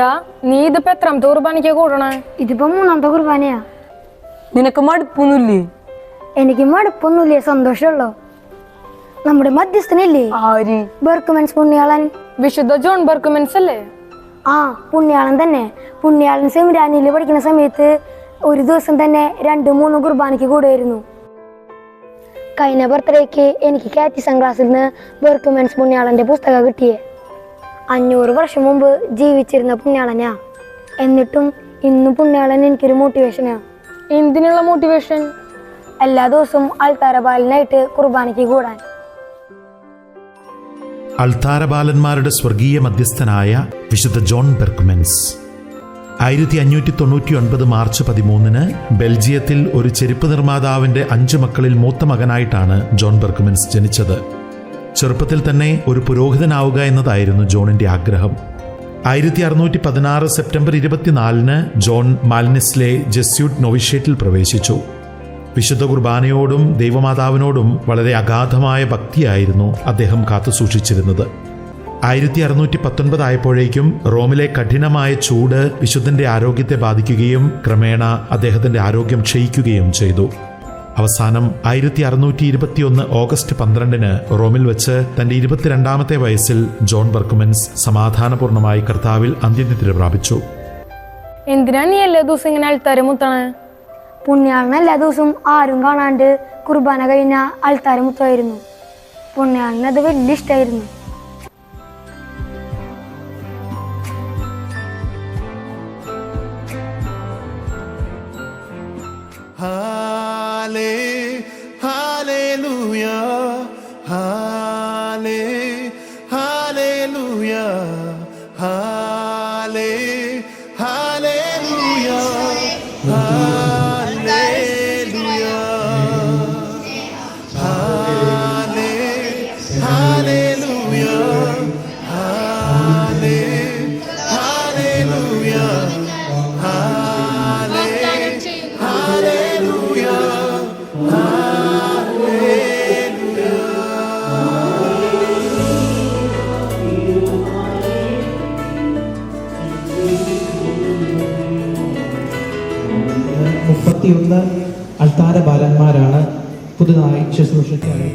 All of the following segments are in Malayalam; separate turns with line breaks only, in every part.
ഡാ നീ ഇതിപ്പോ എത്രാമത്തെ കുർബാനയ്ക്കാ കൂടണേ?
ഇതിപ്പോ മൂന്നാമത്തെ കുർബാനയാ.
നിനക്ക് മടുപ്പൊന്നുമില്ലേ?
എനിക്ക് മടുപ്പൊന്നുമില്ലേ? സന്തോഷമുള്ളോ? നമ്മുടെ മധ്യസ്ഥനില്ലേ?
ആര്?
ബെർക്കുമെൻസ് പുണ്യാളൻ.
വിശുദ്ധ ജോൺ ബർക്കുമെൻസ് അല്ലേ?
ആ പുണ്യാളൻ തന്നെ. പുണ്യാളൻ സെമിരാനിയിൽ പഠിക്കുന്ന സമയത്ത് ഒരു ദിവസം തന്നെ രണ്ടു മൂന്ന് കുർബാനയ്ക്ക് കൂടുമായിരുന്നു കഴിഞ്ഞ ബർത്ത്ഡേക്ക് എനിക്ക് കാറ്റിസം ക്ലാസ്സിൽ നിന്ന് ബെർക്കുമെൻസ് പുണ്യാളന്റെ പുസ്തകം കിട്ടിയേ. അഞ്ഞൂറ് വർഷം മുമ്പ് ജീവിച്ചിരുന്ന പുണ്യാളനാ. എന്നിട്ടും ഇന്നും പുണ്യാളൻ എനിക്കൊരു മോട്ടിവേഷനാ
എന്തിനുള്ള മോട്ടിവേഷൻ
എല്ലാ ദിവസവും അൾത്താരബാലനായിട്ട് കുർബാനയ്ക്ക് കൂടാൻ.
അൾത്താരബാലന്മാരുടെ സ്വർഗീയ മധ്യസ്ഥനായ വിശുദ്ധ ജോൺ ബെർക്കുമെൻസ് ആയിരത്തി അഞ്ഞൂറ്റി തൊണ്ണൂറ്റി ഒൻപത് മാർച്ച് പതിമൂന്നിന് ബെൽജിയത്തിൽ ഒരു ചെരുപ്പ് നിർമ്മാതാവിന്റെ അഞ്ചു മക്കളിൽ മൂത്ത മകനായിട്ടാണ് ജോൺ ബെർക്കുമെൻസ് ജനിച്ചത്. ചെറുപ്പത്തിൽ തന്നെ ഒരു പുരോഹിതനാവുക എന്നതായിരുന്നു ജോണിന്റെ ആഗ്രഹം. ആയിരത്തി അറുന്നൂറ്റി പതിനാറ് സെപ്റ്റംബർ ഇരുപത്തിനാലിന് ജോൺ മാലിനിസ്ലെ ജെസ്യൂട്ട് നൊവിഷ്യേറ്റിൽ പ്രവേശിച്ചു. വിശുദ്ധ കുർബാനയോടും ദൈവമാതാവിനോടും വളരെ അഗാധമായ ഭക്തിയായിരുന്നു അദ്ദേഹം കാത്തുസൂക്ഷിച്ചിരുന്നത് ആയിരത്തി അറുന്നൂറ്റി പത്തൊൻപതായപ്പോഴേക്കും റോമിലെ കഠിനമായ ചൂട് വിശുദ്ധന്റെ ആരോഗ്യത്തെ ബാധിക്കുകയും ക്രമേണ അദ്ദേഹത്തിന്റെ ആരോഗ്യം ക്ഷയിക്കുകയും ചെയ്തു. അവസാനം ആയിരത്തി അറുന്നൂറ്റി ഇരുപത്തിയൊന്ന് ഓഗസ്റ്റ് പന്ത്രണ്ടിന് റോമിൽ വെച്ച് തന്റെ ഇരുപത്തിരണ്ടാമത്തെ വയസ്സിൽ ജോൺ ബർക്കുമെൻസ് സമാധാനപൂർണമായി കർത്താവിൽ അന്ത്യനിദ്ര പ്രാപിച്ചു.
എന്തിനാ നീ എല്ലാ ദിവസം ഇങ്ങനെ അൾത്താരെ മുത്തണേ?
പുണ്യാളൻ എല്ലാ ദിവസവും ആരും കാണാണ്ട് കുർബാന കഴിഞ്ഞ ആൾത്താര മുത്തമായിരുന്നു പുണ്യാളിന് അത് വലിയ ഇഷ്ടമായിരുന്നു
മുപ്പത്തിയൊന്ന് അൾത്താര ബാലന്മാരാണ് പുതുതായി ശുശ്രൂഷയ്ക്കായി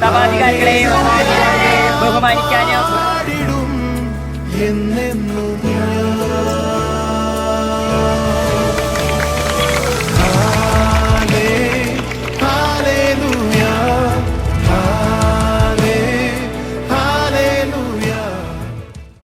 സഭാധികാരികളെയും ബഹുമാനിക്കാനും
എന്നെന്നും